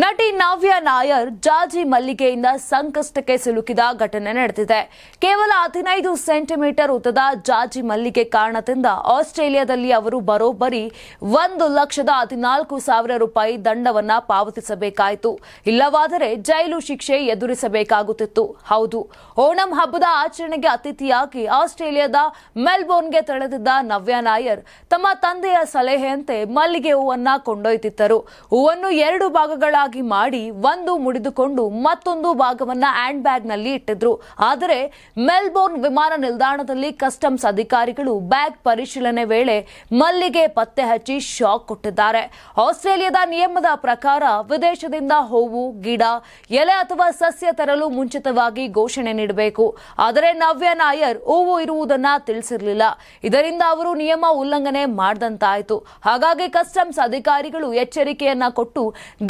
ನಟಿ ನವ್ಯ ನಾಯರ್ ಜಾಜಿ ಮಲ್ಲಿಗೆಯಿಂದ ಸಂಕಷ್ಟಕ್ಕೆ ಸಿಲುಕಿದ ಘಟನೆ ನಡೆದಿದೆ. ಕೇವಲ ಹದಿನೈದು ಸೆಂಟಿಮೀಟರ್ ಉದ್ದದ ಜಾಜಿ ಮಲ್ಲಿಗೆ ಕಾರಣದಿಂದ ಆಸ್ಟ್ರೇಲಿಯಾದಲ್ಲಿ ಅವರು ಬರೋಬ್ಬರಿ ಒಂದು ಲಕ್ಷದ ಹದಿನಾಲ್ಕು ಸಾವಿರ ರೂಪಾಯಿ ದಂಡವನ್ನ ಪಾವತಿಸಬೇಕಾಯಿತು. ಇಲ್ಲವಾದರೆ ಜೈಲು ಶಿಕ್ಷೆ ಎದುರಿಸಬೇಕಾಗುತ್ತಿತ್ತು. ಹೌದು, ಓಣಂ ಹಬ್ಬದ ಆಚರಣೆಗೆ ಅತಿಥಿಯಾಗಿ ಆಸ್ಟ್ರೇಲಿಯಾದ ಮೆಲ್ಬೋರ್ನ್ಗೆ ತೆರಳಿದ್ದ ನವ್ಯ ನಾಯರ್ ತಮ್ಮ ತಂದೆಯ ಸಲಹೆಯಂತೆ ಮಲ್ಲಿಗೆ ಹೂವನ್ನ ಕೊಂಡೊಯ್ದಿದ್ದರು. ಹೂವನ್ನು ಎರಡು ಭಾಗಗಳಾಗಿ ಮಾಡಿ ಒಂದು ಮುಡಿದುಕೊಂಡು ಮತ್ತೊಂದು ಭಾಗವನ್ನ ಹ್ಯಾಂಡ್ ಬ್ಯಾಗ್ನಲ್ಲಿ ಇಟ್ಟಿದ್ರು. ಆದರೆ ಮೆಲ್ಬೋರ್ನ್ ವಿಮಾನ ನಿಲ್ದಾಣದಲ್ಲಿ ಕಸ್ಟಮ್ಸ್ ಅಧಿಕಾರಿಗಳು ಬ್ಯಾಗ್ ಪರಿಶೀಲನೆ ವೇಳೆ ಮಲ್ಲಿಗೆ ಪತ್ತೆ ಹಚ್ಚಿ ಶಾಕ್ ಕೊಟ್ಟಿದ್ದಾರೆ. ಆಸ್ಟ್ರೇಲಿಯಾದ ನಿಯಮದ ಪ್ರಕಾರ ವಿದೇಶದಿಂದ ಹೂವು ಗಿಡ, ಎಲೆ ಅಥವಾ ಸಸ್ಯ ತರಲು ಮುಂಚಿತವಾಗಿ ಘೋಷಣೆ ನೀಡಬೇಕು. ಆದರೆ ನವ್ಯ ನಾಯರ್ ಹೂವು ಇರುವುದನ್ನ ತಿಳಿಸಿರಲಿಲ್ಲ. ಇದರಿಂದ ಅವರು ನಿಯಮ ಉಲ್ಲಂಘನೆ ಮಾಡಿದಂತಾಯಿತು. ಹಾಗಾಗಿ ಕಸ್ಟಮ್ಸ್ ಅಧಿಕಾರಿಗಳು ಎಚ್ಚರಿಕೆಯನ್ನ ಕೊಟ್ಟು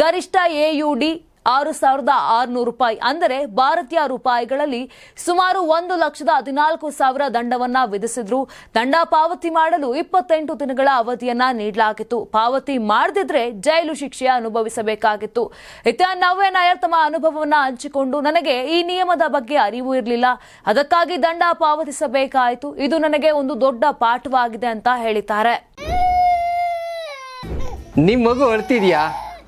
ಗರಿಷ್ಠ ಎಯುಡಿ ಆರು ಸಾವಿರದ ಆರುನೂರು ರೂಪಾಯಿ. ಅಂದರೆ ಭಾರತೀಯ ರೂಪಾಯಿಗಳಲ್ಲಿ ಸುಮಾರು ಒಂದು ಲಕ್ಷದ ಹದಿನಾಲ್ಕು ಸಾವಿರ ದಂಡವನ್ನ ವಿಧಿಸಿದ್ರು. ದಂಡ ಪಾವತಿ ಮಾಡಲು ಇಪ್ಪತ್ತೆಂಟು ದಿನಗಳ ಅವಧಿಯನ್ನ ನೀಡಲಾಗಿತ್ತು. ಪಾವತಿ ಮಾಡದಿದ್ರೆ ಜೈಲು ಶಿಕ್ಷೆ ಅನುಭವಿಸಬೇಕಾಗಿತ್ತು. ಇತ್ತ ನವ್ಯ ನಾಯರ್ ತಮ್ಮ ಅನುಭವವನ್ನ ಹಂಚಿಕೊಂಡು, ನನಗೆ ಈ ನಿಯಮದ ಬಗ್ಗೆ ಅರಿವು ಇರಲಿಲ್ಲ. ಅದಕ್ಕಾಗಿ ದಂಡ ಪಾವತಿಸಬೇಕಾಯಿತು. ಇದು ನನಗೆ ಒಂದು ದೊಡ್ಡ ಪಾಠವಾಗಿದೆ ಅಂತ ಹೇಳಿದ್ದಾರೆ. ನಿಮ್ಮ ಮಗು ಅಳ್ತಿದ್ಯಾ?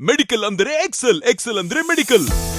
ಮೆಡಿಕಲ್ ಅಂದರೆ ಎಕ್ಸೆಲ್ ಎಕ್ಸೆಲ್ ಅಂದ್ರೆ ಮೆಡಿಕಲ್